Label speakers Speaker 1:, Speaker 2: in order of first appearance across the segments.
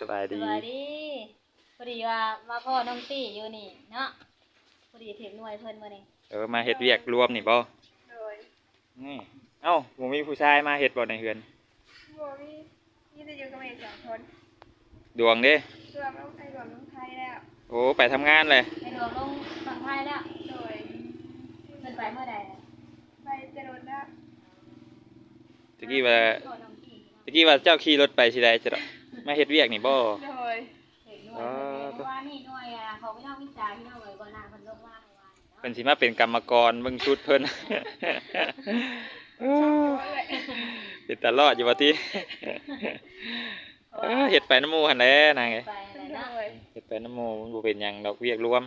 Speaker 1: สบาย
Speaker 2: ส
Speaker 1: ดี
Speaker 2: วัสดีพอดีว่ามาพ่อน้องตี้อยู่นี่เนาะพอดีถึงหน่วยเพิ่นมานี่
Speaker 1: เออมาเฮ็ดเวียกรวมนี่บ่
Speaker 3: โดย
Speaker 1: นี่เอ้าบ่มีผู้ชายมาเฮ็ดบ่ในเฮือน
Speaker 3: บัวมีนี่จะอยู่กับเมย์สองคน
Speaker 1: ดวงเด้
Speaker 3: รวมน้องไทยรวมน้องไทยแล้ว
Speaker 1: โอ้ไปทำงานเลย
Speaker 2: ไปรวมลงฝั่งไทยแล้ว
Speaker 3: โดย
Speaker 2: เพิ่นไปเมื่อใดน่ะ
Speaker 3: ไปจะโดนแล้ว
Speaker 1: ตะกี้ว่า
Speaker 2: พ่อน้องตี้
Speaker 1: ตะกี้ว่าเจ้าขี่รถไปสิได้จะดอก มาเฮ็ดเวียกนี่บ่
Speaker 3: โดย
Speaker 2: ถึงหน่วยเพิ่นเมื่อวานนี่หน่วยอะเขาไม่ต้องวิจารณ์ที่น้องเลยก่อนหน้าเพิ่นลงมาเมื่อวานเนาะ
Speaker 1: เพิ่นสิมาเป็นกรรมกรเบิ่งชุดเพิ่น เป็นตลอดอยู่ว่าติเออเฮ็ดไปน้ำหมู่หั่นแหละนางเอ้ย
Speaker 2: ไปอะไร
Speaker 3: โด
Speaker 2: เนาะ
Speaker 3: ย
Speaker 1: เฮ็ดไปน้ำหมู่มันบ่เป็นหยังดอกเวียกรวม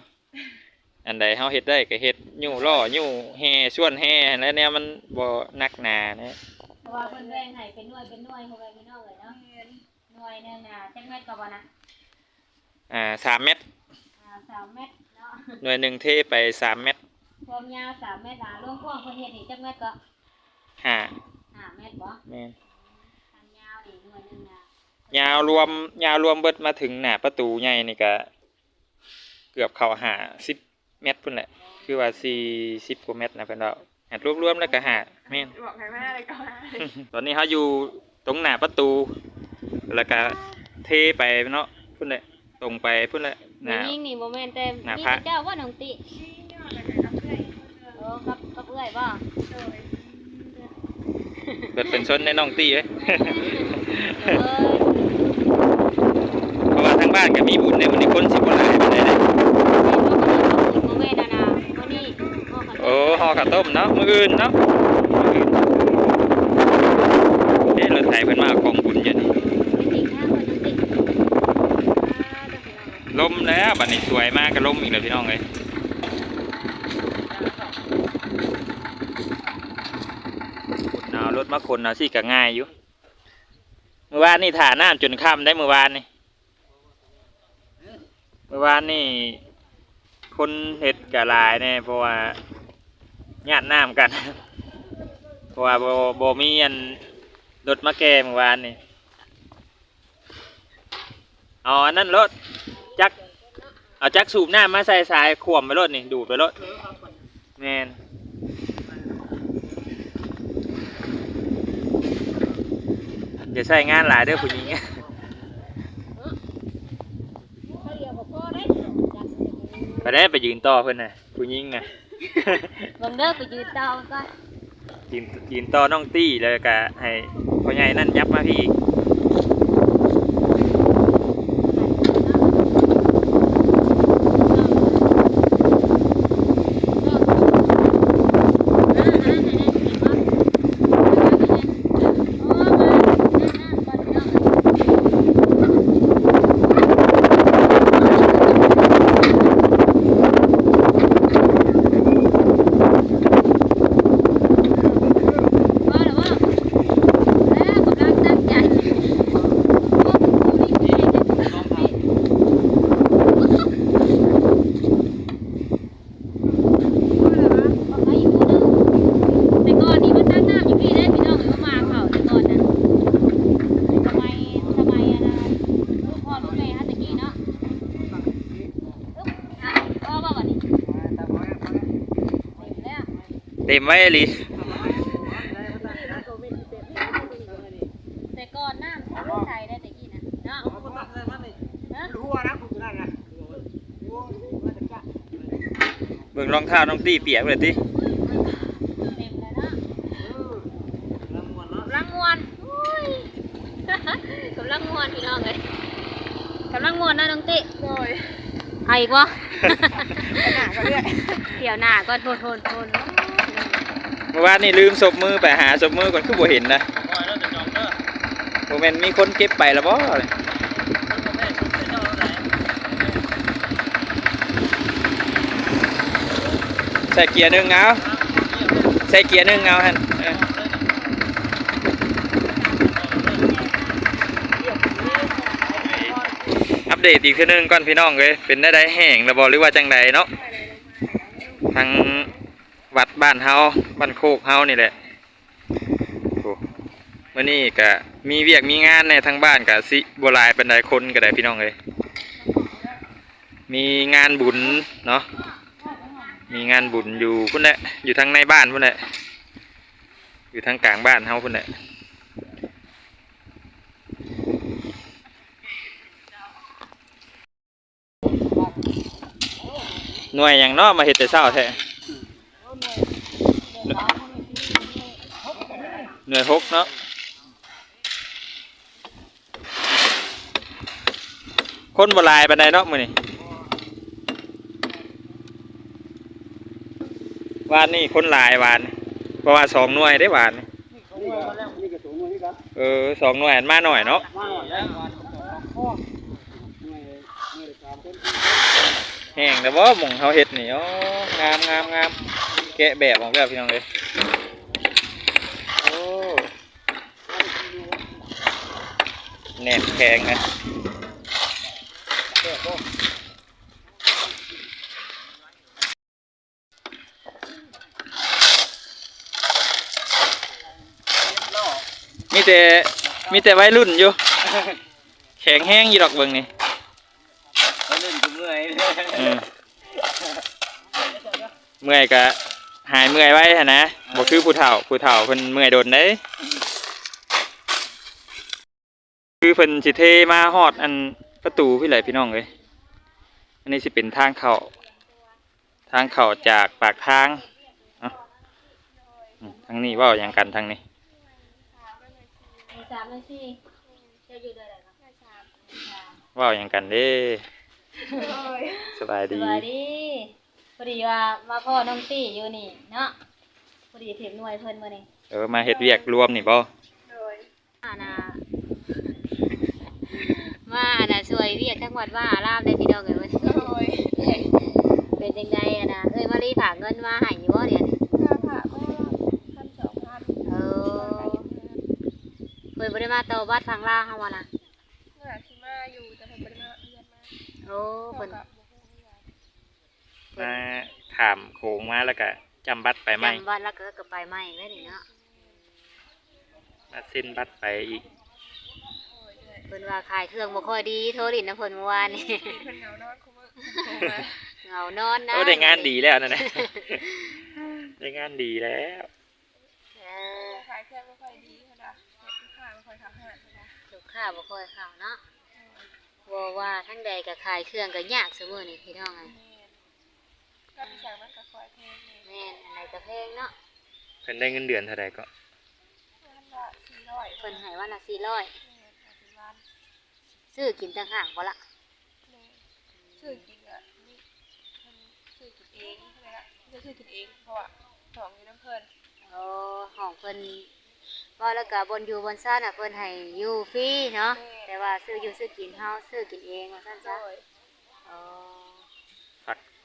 Speaker 1: อันใดเฮาเฮ็ดได้ก็เฮ็ดยู่ล่อยู่แห่ส่วนแห่แล้วแนวมันบ่หนักหนานะ
Speaker 2: เพราะว่าเพิ่นแบ่งให้เป็นหน่วยเป็นหน่วยเข้าไปพี่น้องเลยเนาะ
Speaker 3: เงิน
Speaker 2: หน่วยหนึงน่ะจักเม็ดก็บ่นะ
Speaker 1: อ่าสามเม็ด
Speaker 2: อ่าสามเม็ดเนาะ
Speaker 1: หน่วยหนึ่งเทไปสามเม็ด
Speaker 2: ความยาวสามเมตรอะรวมกว้างคนเฮ็ดนี่จักเมตรก็
Speaker 1: ห้า
Speaker 2: ห้าเมตรบ่
Speaker 1: แม่น
Speaker 2: ทางยาวนี่หน่วยหนึงน่ะ
Speaker 1: ยาวรวมยาวรวมเบิดมาถึงหน้าประตูใหญ่นี่ก็เกือบเข้าหาสิบเมตรพุ่นแหละ คือว่าสี่สิบกว่าเมตรนะเพิ่นว่าหัดรวมๆแล้วก็หาแม่น
Speaker 3: บอกใครมาเลยก่อน
Speaker 1: ตอนนี้เขาอยู่ตรงหน้าประตู แล้วก็เทไปเนาะพุ่นแหละตรงไปพุ่นแหละห
Speaker 2: ผู้
Speaker 1: น้า
Speaker 2: หญิงนี่บ่แม่นแต่
Speaker 1: หน้า
Speaker 2: มี
Speaker 1: พระ
Speaker 2: แต่เจ้าว่าน้องติ
Speaker 3: นี่ยอดอะไรกับเพื่อน
Speaker 2: โอ้ครับกับเอื้อยบ่
Speaker 3: โดย
Speaker 1: เกิดเป็นชนในน้องตี้เว้ย
Speaker 2: เอ้ย
Speaker 1: เพราะว่าทางบ้านก็มีบุญในวันนี้คนสิบคนหลายปานใดเด้
Speaker 2: บ่แม่นน่ะนะมื้อนี้โอ้ขอโทษ
Speaker 1: โอ้ห่อข้าวต้มเนาะมื้ออื่นเนาะมื้ออื่นเอ๊ะรถไถเพิ่นมาเอาของบุญอยู่นี่
Speaker 2: ไปติทางคนน้องติอ่าเด้อพี่น้อง
Speaker 1: ลม แล้วบัดนี้สวยมากก็ลมอีกแล้วพี่น้องเอ้ยคนเอารถมาคนเอาสิก็ง่ายอยู่เมื่อวานนี่ถ่าน้ำจนค่ำได้เมื่อวานนี่เมื่อวานนี่คนเห็ดกะลายแน่เพราะว่าญาติน้ำกัน เพราะว่าโบโบมีอันรถมาแก่เมื่อวานนี่อาอันนั้นรถจัก เอาจักสูบน้ำมาใส่สายขวมไปรถนี่ดูดไปรถแมนอย่าใส่งานหลายเด้อผู้หญิง
Speaker 2: เขาเรียกว่าพ่อได้จัก
Speaker 1: ไปได้ไปยืนต่อเพิ่นน่ะผู้หญิงน่ะ
Speaker 2: เบิ่งเด้อไปยืนเตาก่อน
Speaker 1: ยืนยืนต่อน้องตี้แล้วก็ให้พ่อใหญ่นั่นยับมาพี่อีก
Speaker 2: แต่ก่อนนี้มันตั้งน้ำอยู่พี่ได้พี่น้องเลยว่ามาเขาแต่ก่อนนะสมัยสมัยอะนะลูกพ่อลูกแม่ฮะตะกี้เนาะอึ๊บอะก็ว่าวันนี้เต็มแล้ว
Speaker 1: เต็มไว้อีหลี
Speaker 2: แต่ก่อนน้ำเขาใส่ได้ตะกี้นะเนาะฮะ
Speaker 1: เบิ่งรองเท้าน้องตี้เปียกเลยติ
Speaker 2: เต็มแล้วเนาะกำลังมวนอุ้ยกำลังมวนพี่น้องเลยกำลังมวนนะน้องติ
Speaker 3: โดย
Speaker 2: เอาอีกวะ
Speaker 3: หนาก็เรื่อย
Speaker 2: เดี๋ยวหน้าก็โทนโทนโทน
Speaker 1: เมื่อวานนี่ลืมศพมือไปหาศพมือก่อนคือบ่เห็นนะโมเมนมีคนเก็บไปแล้วบ่ใส่เกียร์หนึ่งเอาใส่เกียร์หนึ่งเอาฮันอัปเดตอีกทีหนึงก่อนพี่น้องเลยเป็นได้ได้แห้งแล้วบ่หรือว่าจังใดเนาะทาง บ้านเฮาบ้านโคกเฮานี่แหละโอ้มวันนี้ก็มีเวียกมีงานในทางบ้านก็สิบ่หลายปานใดคนก็ได้พี่น้องเอ้ยมีงานบุญเนาะมีงานบุญอยู่พุ่นแหละอยู่ทางในบ้านพุ่นแหละอยู่ทางกลางบ้านเฮาพุ่นแหละหน่วยหยังนาะมาเฮ็ดแต่เช้าแท้ หน่วยหกเนาะคนบลายไปานเนาะมือนี้วานนี่คนลายวานนี่เพราะว่าสองหน่วยได้วานเออสองหน่วยมาหน่อยเนาะแห้งแต่ว่าหมองเฮาเฮ็ดนี่อ๋องามงามงาม แกะแบบออกแล้วพี่น้องเลยโอ้แน่นแข็งนะมีแต่มีแต่วัยรุ่นอยู่ แข็งแห้งอยู่ดอกเบิ่งนี่
Speaker 4: เล่นกูเมื่อย
Speaker 1: เออเมื่อยก็ หายเมื่อยไว้หั่นนะบ่คือผู้เฒ่าผู้เฒ่าเพิ่นเมื่อยโดนเด้คือเพิ่นสิเทมาฮอดอันประตูพี่ไหลพี่น้องเอ้ยอันนี้สิเป็นทางเข้าทางเข้าจากปากทางเนาะอืมทางนี้เว้าหยังกันทางนี้
Speaker 2: มีสามนาทีจะอยู่ด้วยอะไรครับ
Speaker 1: เว้าหยังกันเด้
Speaker 3: โอ้ย
Speaker 1: สบาย
Speaker 2: ส
Speaker 1: ดี
Speaker 2: วัสดี พอดีว่ามาพ่อน้องตี้อยู่นี่เนาะพอดีเถียงหน่วยเพิ่นมานี่
Speaker 1: เออมาเฮ็ดเวียกรวมนี่บ่
Speaker 3: โดย
Speaker 2: มานะมาอันน่ะช่วยเวียกทั้งวัดว่าอารามได้พี่น้องกันเว้ย
Speaker 3: โดย
Speaker 2: เป็นจังไดอะนะเอ้ยมารีฝากเงินมาให้อยู่บ่เดี๋ยวนี้
Speaker 3: ค่าผ่าก็พันสองพัน
Speaker 2: เออเพิ่นบ่ได้มาเตาบัดทางลาวเฮาว่านะ
Speaker 3: เมื่อที่มาอยู่แต่ผมไม่ได้มาเรียนมา
Speaker 2: โอ้
Speaker 3: เท่า
Speaker 2: เพิ่น
Speaker 3: กับบุคคลใหญ่
Speaker 1: มา ข้ามโขงมาแล้วก็จำบัตรไปไหม
Speaker 2: จำวัดแล้วก็ก็ไปใหม่เลยนี่เนาะ
Speaker 1: มาเส้นบัตรไปอีก
Speaker 3: โอ้ยเลย
Speaker 2: เพิ่นว่าขายเครื่องบ่ค่อยดีโทรดินนะเพิ่นเมื่อวานนี่
Speaker 3: เพิ่นเหงานอนคุ้มอ
Speaker 2: เหงานอนนะ
Speaker 1: โอ้ได้งานดีแล้วนั่นนะได้งานดีแล้ว
Speaker 2: เออ
Speaker 3: ขายเครื่องไม่ค่อยดีเท่าไหร่เด็กลูกค้าไม่ค่อยทำอาหารเท่าไหร่
Speaker 2: ลูกค้าบ่ค่อยเข้าเนาะว่าว่าทั้งใดก็ขายเครื่องก็ยากเสมอนี่พี่น้องไง
Speaker 3: แม่นก็พี่สั่งมันก็คอยเพลงนี่
Speaker 2: แม่นอันใดก็แพงเนาะ
Speaker 1: เพิ่นได้เงินเดือนเท่าใดก็
Speaker 3: วันละสี่ร้อย
Speaker 2: เพิ่นให้วันละ400
Speaker 3: แม่นเอาเป็นวัน
Speaker 2: ซื้อกินต่างหากบ่ละ
Speaker 3: แม่นซื้อกินอะนี่เพิ่นซื้อกินเองใช่ไหมล่ะจะซื้อกินเองเพราะว่าของอยู่น้ำเพิ่น
Speaker 2: โอ้ห้องเพิ่นว่าแล้วก็บนอยู่บนซ่านน่ะเพิ่นให้อยู่ฟรีเนาะแต่ว่าซื้ออยู่ซื้อกินเฮาซื้อกินเองว่าซั่น
Speaker 3: โด
Speaker 2: จ้ะ
Speaker 3: ย
Speaker 2: อ๋อ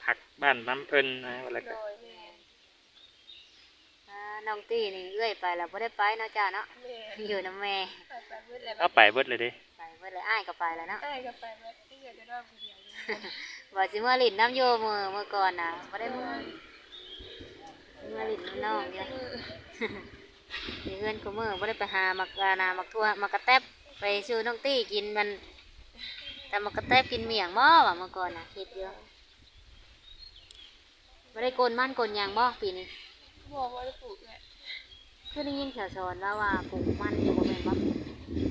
Speaker 1: พักพักบ้านน้ำเพิ่นนะแล้ว
Speaker 3: โด
Speaker 1: ก็
Speaker 3: ยแม่น
Speaker 2: อ่าน้องตี้นี่เอื้อยไปแล้วบ่ได้ไปเนาะจ้าเนาะ
Speaker 3: แม่น
Speaker 2: อยู่นำแม่
Speaker 3: ไปไปเบิดเลย
Speaker 1: เอาไปเบิดเลยเด้
Speaker 2: ไปเบิดเลยอ้ายก็ไปแล้วเนาะ
Speaker 3: อ้ายก็ไปเบิดนี่ก็จะนอนคนเดียวอยู่
Speaker 2: ว่าสิมาลิ้นน้ำโยมือเมื่อก่อนน่ะบ่ได้มือสิมาลิ้นน้องอยู่
Speaker 3: มือ
Speaker 2: มีเพื่อนก็มือบ่ได้ไปหามักอานามักทั่วมักกระแตบไปซื้อน้องตี้กินมัน แต่มักกระแตบกินเมี่ยงบ่ว่าเมื่อก่อนน่ะคิดอยู่บ่ ได้โกนมันโกนหยางบ่ปีนี้
Speaker 3: บอกว่าจะปลูกแหละ
Speaker 2: คือได้ยินแถวสอนว่าว่าปลูกมันอยู่บ่แม่นบ่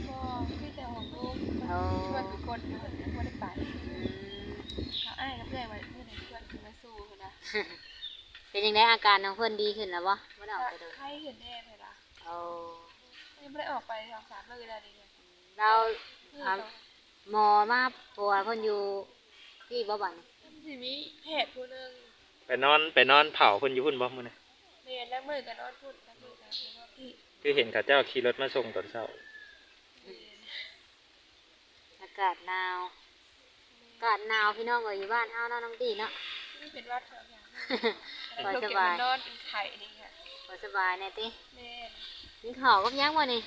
Speaker 3: ก็พี่แต่ของลูก
Speaker 2: เอา
Speaker 3: ชวนทุกคนนะไม่ได้ไป
Speaker 2: อืม
Speaker 3: เขาอ้ายกับเพื่อนมาเพื่อนชวนคือมาสู้กันนะ
Speaker 2: เป็นยังไงอาการน้องเพิ่นดีขึ้นแล้วบ่บ่ได้ออกไปเดู
Speaker 3: ไข้เห็นแน่เลยนะ
Speaker 2: เอา
Speaker 3: ยังไม่ได้ออกไปสองสามมื้อแล้วนี่เนี่ย
Speaker 2: เรา
Speaker 3: คือ
Speaker 2: ถามหมอมาปัวเพิ่นอยู่ที่บ่บัดนี้
Speaker 3: สิมีแพทย์ผู้หนึง
Speaker 1: ไปนอนไปนอนเผาเพิ่นอยู่พุ่นบ่มื้อนี้
Speaker 3: เรียนแล้วมือกันนอนพูดแล้วมือกันนอนพี่
Speaker 1: คือเห็นเขาเจ้าขี่รถมาส่งตอนเช้า
Speaker 3: เรียน
Speaker 2: อากาศหนาวอากาศหนาวพี่น้องเอ้ยอยู่บ้านเฮาเนาะน้องตีเนาะ
Speaker 3: นี่เป็นวัดสองอย่าง
Speaker 2: พอ
Speaker 3: เรา
Speaker 2: ส
Speaker 3: เก็บบา
Speaker 2: ย
Speaker 3: มันนอนเป็นไข่นี่ค่ะ
Speaker 2: พอสบายแน่ติ
Speaker 3: แม่น
Speaker 2: กินข้าวกับหยังบ่นี่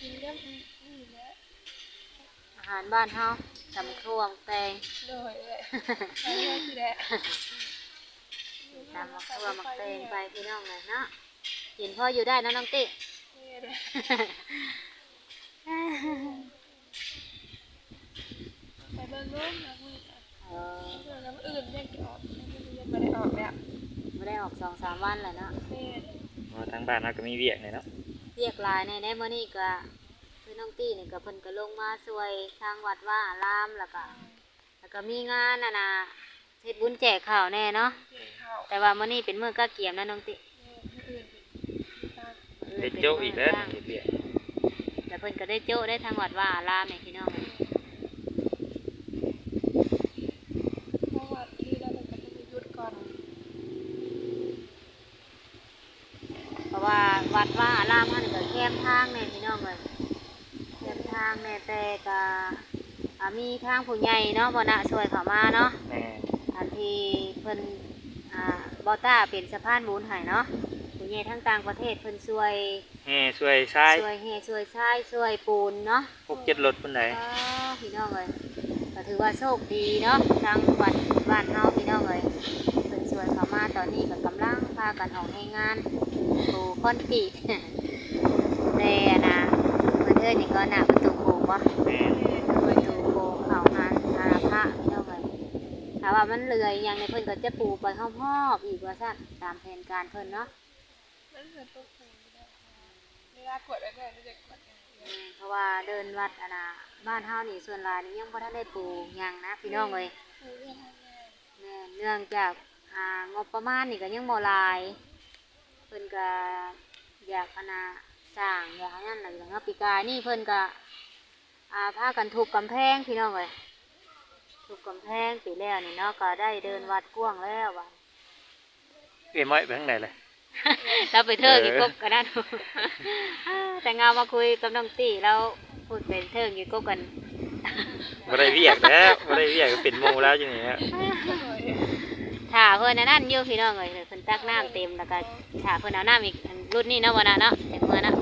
Speaker 3: กินเรื่องนี้แล้ว
Speaker 2: อาหารบ้านเฮาตำทั่วแตง
Speaker 3: โดยเลยใช่ที่แหละ
Speaker 2: ตำมะทั่วมักแตงไปพี่น้องเลยเนาะกินพออยู่ได้เนาะน้องติ
Speaker 3: แม่นเลยไปเบิ่งนู้นนะมืออะ
Speaker 2: เออ
Speaker 3: เมื่อน้ำอื่นยังจะออกน้ำอื่นยังไม่ได้ออกแล้ว
Speaker 2: ไม่ได้ออกสองสามวันแล้วเนาะ
Speaker 3: แม่น
Speaker 1: อ๋อทางบ้านเราก็มีเวียกเลยเนาะ
Speaker 2: เรียกหลายในในมื้อนี้ก็คือน้องตี้นี่ก็เพิ่นก็ลงมาช่วยทางวัดว่าอารามแล้วก็แล้วก็มีงานน่ะนะเฮ็ดบุญแจกข้าวแน่เนาะ
Speaker 3: เกี่ยวข้าว
Speaker 2: แต่ว่ามื้อนี้เป็นมื้อก้าเกียมนะน้องติ
Speaker 3: แม่นมื้ออื่นเป็นตา
Speaker 1: เด็กโจ้อีกแล้วนี่เวียก
Speaker 2: แล้วเพิ่นก็ได้โจ้ได้ทางวัดว่าอารามนี่พี่น้อง
Speaker 3: เพราะว่าที่แล้วมันก็จะหยุดก่อน
Speaker 2: เพราะว่าวัดว่าอารามเฮานี่ก็แคมทางแน่พี่น้องเอ้ยแคมทางแน่แต่ก็อ่ามีทางผู้ใหญ่เนาะบ่น่ะช่วยเข้ามาเนาะ
Speaker 1: แม่
Speaker 2: อันที่เพิ่นอ่า บอต้าเป็นสะพานบุญให้เนาะผู้ใหญ่ทั้งต่างประเทศเพิ่นช่วย
Speaker 1: แห่ช่วยชาย
Speaker 2: ช่วยเฮช่วยชายช่วยปูนเนาะ
Speaker 1: พวกเจ็ดรถคนไหน
Speaker 2: อ้าวพี่น้องเอ้ยก็ถือว่าโชคดีเนาะทางวัดบ้านเฮาพี่น้องเอ้ยเพิ่นช่วยเข้ามาตอนนี้ก็กำลังพากันออกให้งานปูคอนกรีตแต่นะเพิ่นเอิ้นนี่ก็หน้าประตูโค้งบ่
Speaker 1: แม่
Speaker 2: ประตูโค้งเข้าหาหาพระพี่น้องเอ้ยถ้าว่ามันเหลืออหยังในเพิ่นก็จะปูไปหอบๆอีกว่าซั่นตามแผนการเพิ่นเนาะ
Speaker 3: นั่นคือตัวครูไม่ได้เวลากดอะไรไม่ได้กดอย่างเดียว
Speaker 2: อืมเพราะว่าเดินวัดอะนะบ้านเฮานี่ส่วนหลายนี่ยังบ่ทันได้ปลูกหยังนะพี่น้องเอ้ย
Speaker 3: ครูเรื่องง่าย
Speaker 2: แม่นเนื่องจากอ่างบประมาณนี่ก็ยังบ่หลายเพิ่นก็อยากอะนะสร้างอยากให้นั่นน่ะอย่างเงาปีกายนี่เพิ่นก็อ่าพากันทุบกำแพงพี่น้องเอ้ย ทุบกำแพงปีแล้วนี่เนาะก็ได้เดินวัดกว้างแล้วว่ะ
Speaker 1: เอ็มไว้ไปทางไหนเลย
Speaker 2: เราไปเทิงอีก
Speaker 1: เออ
Speaker 2: กบกันนั่นแต่เงามาคุยกับน้องตี้แล้วพูดเป็นเทิงอีกกบกัน
Speaker 1: บ่ได้เวียกแล้วบ่ได้เวียกก็เป็นหมู่แล้วจังนี้ฮะ
Speaker 2: ถ่าเพิ่นอันนั่นอยู่พี่น้องเอ้ยเพิ่นตักน้ำเต็มแล้วก็ถ่าเพิ่นเอาน้ำอีกอันรุ่นนี้เนาะวันน่ะเนาะแต่เมื่อนะ